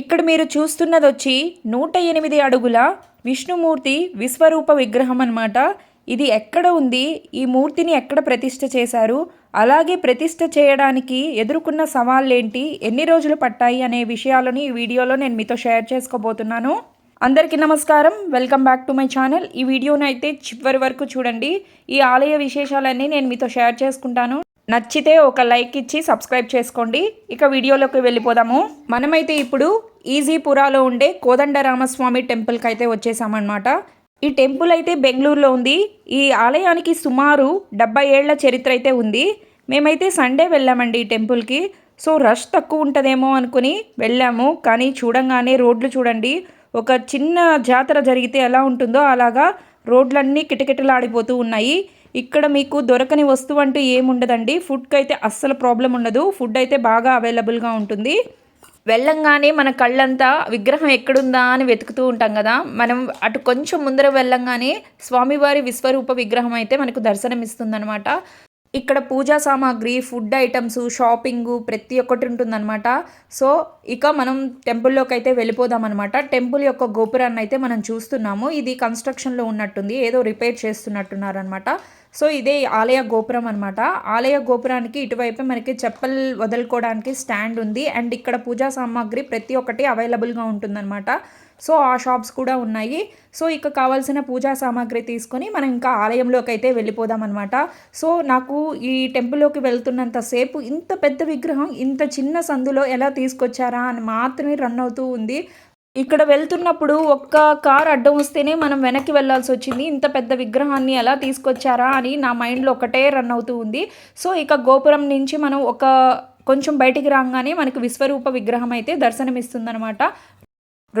ఇక్కడ మీరు చూస్తున్నది వచ్చి నూట ఎనిమిది అడుగుల విష్ణుమూర్తి విశ్వరూప విగ్రహం అనమాట ఇది ఎక్కడ ఉంది? ఈ మూర్తిని ఎక్కడ ప్రతిష్ట చేశారు? అలాగే ప్రతిష్ట చేయడానికి ఎదుర్కొన్న సవాళ్ళు ఏంటి ఎన్ని రోజులు పట్టాయి అనే విషయాలను ఈ వీడియోలో నేను మీతో షేర్ చేసుకోబోతున్నాను. అందరికీ నమస్కారం. Welcome back to my channel. ఈ వీడియోను అయితే చివరి వరకు చూడండి. ఈ ఆలయ విశేషాలన్నీ నేను మీతో షేర్ చేసుకుంటాను. నచ్చితే ఒక లైక్ ఇచ్చి సబ్స్క్రైబ్ చేసుకోండి. ఇక వీడియోలోకి వెళ్ళిపోదాము. మనమైతే ఇప్పుడు ఈజీపురాలో ఉండే కోదండరామస్వామి టెంపుల్కి అయితే వచ్చేసామన్నమాట. ఈ టెంపుల్ అయితే బెంగళూరులో ఉంది. ఈ ఆలయానికి సుమారు డెబ్బై ఏళ్ళ చరిత్ర అయితే ఉంది. మేమైతే సండే వెళ్ళామండి ఈ టెంపుల్కి. సో రష్ తక్కువ ఉంటుందేమో అనుకుని వెళ్ళాము. కానీ చూడంగానే రోడ్లు చూడండి. ఒక చిన్న జాతర జరిగితే ఎలా ఉంటుందో అలాగా రోడ్లన్నీ కిటకిటలాడిపోతూ ఉన్నాయి. ఇక్కడ మీకు దొరకని వస్తువు అంటూ ఏముండదండి. ఫుడ్కి అయితే అస్సలు ప్రాబ్లం ఉండదు. ఫుడ్ అయితే బాగా అవైలబుల్గా ఉంటుంది. వెళ్ళంగానే మన కళ్ళంతా విగ్రహం ఎక్కడుందా అని వెతుకుతూ ఉంటాం కదా. మనం అటు కొంచెం ముందర వెళ్ళంగానే స్వామివారి విశ్వరూప విగ్రహం అయితే మనకు దర్శనమిస్తుందనమాట ఇక్కడ పూజా సామాగ్రి ఫుడ్ ఐటమ్స్ షాపింగ్ ప్రతి ఒక్కటి ఉంటుందన్నమాట. సో ఇక మనం టెంపుల్లోకి అయితే వెళ్ళిపోదాం అనమాట టెంపుల్ యొక్క గోపురాన్ని అయితే మనం చూస్తున్నాము. ఇది కన్స్ట్రక్షన్లో ఉన్నట్టుంది. ఏదో రిపేర్ చేస్తున్నట్టున్నారనమాట సో ఇదే ఆలయ గోపురం అనమాట ఆలయ గోపురానికి ఇటువైపు మనకి చెప్పలు వదులుకోవడానికి స్టాండ్ ఉంది. అండ్ ఇక్కడ పూజా సామాగ్రి ప్రతి ఒక్కటి అవైలబుల్గా ఉంటుందన్నమాట. సో ఆ షాప్స్ కూడా ఉన్నాయి. సో ఇక కావాల్సిన పూజా సామాగ్రి తీసుకొని మనం ఇంకా ఆలయంలోకి అయితే వెళ్ళిపోదాం అనమాట సో నాకు ఈ టెంపుల్లోకి వెళ్తున్నంతసేపు ఇంత పెద్ద విగ్రహం ఇంత చిన్న సందులో ఎలా తీసుకొచ్చారా అని మాత్రమే రన్ అవుతూ ఉంది. ఇక్కడ వెళ్తున్నప్పుడు ఒక్క కార్ అడ్డం వస్తేనే మనం వెనక్కి వెళ్ళాల్సి వచ్చింది. ఇంత పెద్ద విగ్రహాన్ని ఎలా తీసుకొచ్చారా అని నా మైండ్లో ఒకటే రన్ అవుతూ ఉంది. సో ఇక గోపురం నుంచి మనం ఒక కొంచెం బయటికి రాగానే మనకు విశ్వరూప విగ్రహం అయితే దర్శనమిస్తుందనమాట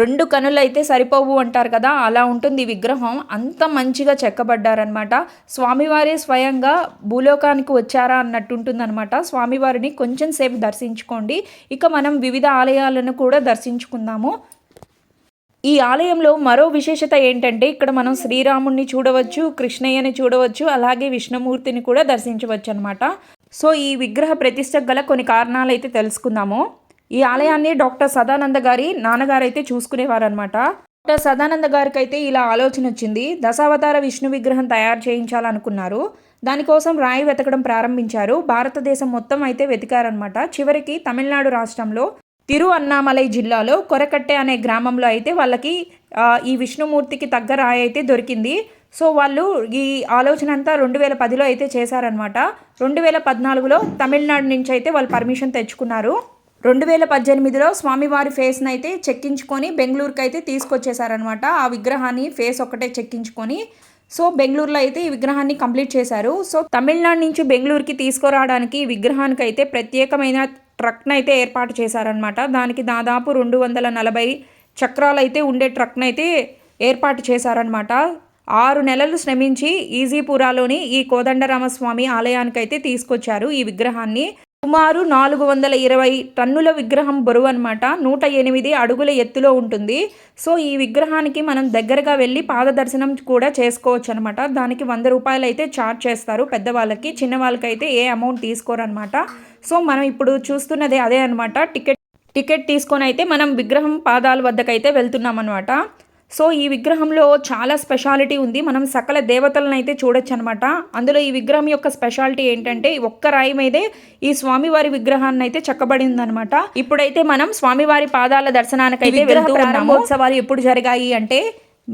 రెండు కనులు అయితే సరిపోవు అంటారు కదా అలా ఉంటుంది ఈ విగ్రహం. అంత మంచిగా చెక్కబడ్డారనమాట స్వామివారే స్వయంగా భూలోకానికి వచ్చారా అన్నట్టు ఉంటుందన్నమాట. స్వామివారిని కొంచెం సేపు దర్శించుకోండి. ఇక మనం వివిధ ఆలయాలను కూడా దర్శించుకుందాము. ఈ ఆలయంలో మరో విశేషత ఏంటంటే ఇక్కడ మనం శ్రీరాముణ్ణి చూడవచ్చు కృష్ణయ్యని చూడవచ్చు అలాగే విష్ణుమూర్తిని కూడా దర్శించవచ్చు అనమాట సో ఈ విగ్రహ ప్రతిష్ట గల కొన్ని కారణాలు అయితే తెలుసుకుందాము. ఈ ఆలయాన్ని డాక్టర్ సదానంద గారి నాన్నగారు అయితే చూసుకునేవారనమాట డాక్టర్ సదానంద గారికి అయితే ఇలా ఆలోచన వచ్చింది. దశావతార విష్ణు విగ్రహం తయారు చేయించాలనుకున్నారు. దానికోసం రాయి వెతకడం ప్రారంభించారు. భారతదేశం మొత్తం అయితే వెతికారనమాట చివరికి తమిళనాడు రాష్ట్రంలో తిరు అన్నామలై జిల్లాలో కొరకట్టె అనే గ్రామంలో అయితే వాళ్ళకి ఈ విష్ణుమూర్తికి తగ్గ రాయి అయితే దొరికింది. సో వాళ్ళు ఈ ఆలోచన అంతా రెండు వేల పదిలో అయితే చేశారనమాట రెండు వేల పద్నాలుగులో తమిళనాడు నుంచి అయితే వాళ్ళు పర్మిషన్ తెచ్చుకున్నారు. రెండు వేల పద్దెనిమిదిలో స్వామివారి ఫేస్ని అయితే చెక్కించుకొని బెంగళూరుకి అయితే తీసుకొచ్చేసారనమాట ఆ విగ్రహాన్ని ఫేస్ ఒకటే చెక్కించుకొని సో బెంగళూరులో అయితే ఈ విగ్రహాన్ని కంప్లీట్ చేశారు. సో తమిళనాడు నుంచి బెంగళూరుకి తీసుకురావడానికి ఈ విగ్రహానికి అయితే ప్రత్యేకమైన ట్రక్ను అయితే ఏర్పాటు చేశారనమాట దానికి దాదాపు రెండు వందల నలభై చక్రాలు అయితే ఉండే ట్రక్ను అయితే ఏర్పాటు చేశారనమాట ఆరు నెలలు శ్రమించి ఈజీపురాలోని ఈ కోదండరామస్వామి ఆలయానికి అయితే తీసుకొచ్చారు ఈ విగ్రహాన్ని. సుమారు నాలుగు వందల ఇరవై టన్నుల విగ్రహం బరువు అనమాట నూట ఎనిమిది అడుగుల ఎత్తులో ఉంటుంది. సో ఈ విగ్రహానికి మనం దగ్గరగా వెళ్ళి పాదదర్శనం కూడా చేసుకోవచ్చు అనమాట దానికి వంద రూపాయలు అయితే ఛార్జ్ చేస్తారు పెద్దవాళ్ళకి చిన్నవాళ్ళకైతే ఏ అమౌంట్ తీసుకోరనమాట సో మనం ఇప్పుడు చూస్తున్నది అదే అనమాట టికెట్ టికెట్ తీసుకొని అయితే మనం విగ్రహం పాదాల వద్దకైతే వెళ్తున్నాం అనమాట సో ఈ విగ్రహంలో చాలా స్పెషాలిటీ ఉంది. మనం సకల దేవతలను అయితే చూడొచ్చు అనమాట అందులో ఈ విగ్రహం యొక్క స్పెషాలిటీ ఏంటంటే ఒక్క రాయి మీదే ఈ స్వామివారి విగ్రహాన్ని అయితే చెక్కబడింది అనమాట ఇప్పుడైతే మనం స్వామివారి పాదాల దర్శనానికైతే వెళ్తూ ప్రారంభోత్సవాలు ఎప్పుడు జరిగాయి అంటే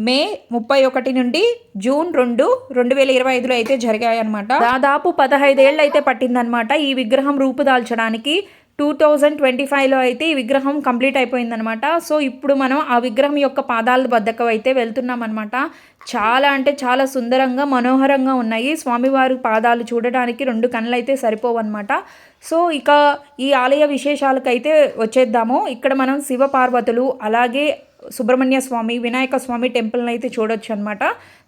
మే ముప్పై ఒకటి నుండి జూన్ రెండు రెండు వేల ఇరవై ఐదులో అయితే జరిగాయి అనమాట దాదాపు పదహైదేళ్ళు అయితే పట్టిందనమాట ఈ విగ్రహం రూపుదాల్చడానికి. టూ థౌజండ్ ట్వంటీ ఫైవ్లో అయితే ఈ విగ్రహం కంప్లీట్ అయిపోయిందనమాట. సో ఇప్పుడు మనం ఆ విగ్రహం యొక్క పాదాల వద్దకు అయితే వెళ్తున్నాం అనమాట చాలా అంటే చాలా సుందరంగా మనోహరంగా ఉన్నాయి. స్వామివారి పాదాలు చూడడానికి రెండు కళ్ళు అయితే సరిపోవన్నమాట సో ఇక ఈ ఆలయ విశేషాలకైతే వచ్చేద్దాము. ఇక్కడ మనం శివ పార్వతులు అలాగే సుబ్రహ్మణ్య స్వామి వినాయక స్వామి టెంపుల్ని అయితే చూడొచ్చు అనమాట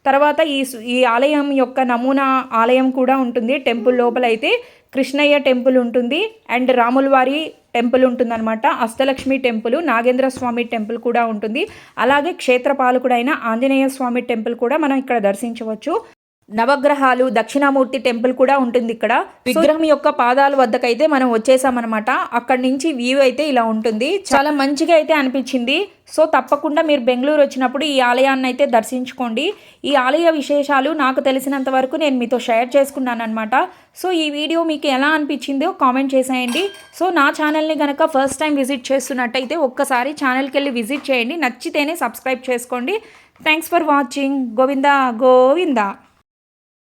తర్వాత ఈ ఈ ఆలయం యొక్క నమూనా ఆలయం కూడా ఉంటుంది టెంపుల్ లోపల అయితే కృష్ణయ్య టెంపుల్ ఉంటుంది అండ్ రాములవారి టెంపుల్ ఉంటుందన్నమాట. అష్టలక్ష్మి టెంపుల్ నాగేంద్ర స్వామి టెంపుల్ కూడా ఉంటుంది. అలాగే క్షేత్రపాలకుడైన ఆంజనేయ స్వామి టెంపుల్ కూడా మనం ఇక్కడ దర్శించవచ్చు. నవగ్రహాలు దక్షిణామూర్తి టెంపుల్ కూడా ఉంటుంది ఇక్కడ. విగ్రహం యొక్క పాదాల వద్దకైతే మనం వచ్చేసామన్నమాట. అక్కడి నుంచి వ్యూ అయితే ఇలా ఉంటుంది. చాలా మంచిగా అయితే అనిపించింది. సో తప్పకుండా మీరు బెంగళూరు వచ్చినప్పుడు ఈ ఆలయాన్ని అయితే దర్శించుకోండి. ఈ ఆలయ విశేషాలు నాకు తెలిసినంత వరకు నేను మీతో షేర్ చేసుకున్నాను అనమాట సో ఈ వీడియో మీకు ఎలా అనిపించిందో కామెంట్ చేసేయండి. సో నా ఛానల్ని కనుక ఫస్ట్ టైం విజిట్ చేస్తున్నట్టయితే ఒక్కసారి ఛానల్కి వెళ్ళి విజిట్ చేయండి. నచ్చితేనే సబ్స్క్రైబ్ చేసుకోండి. Thanks for watching. Govinda Govinda.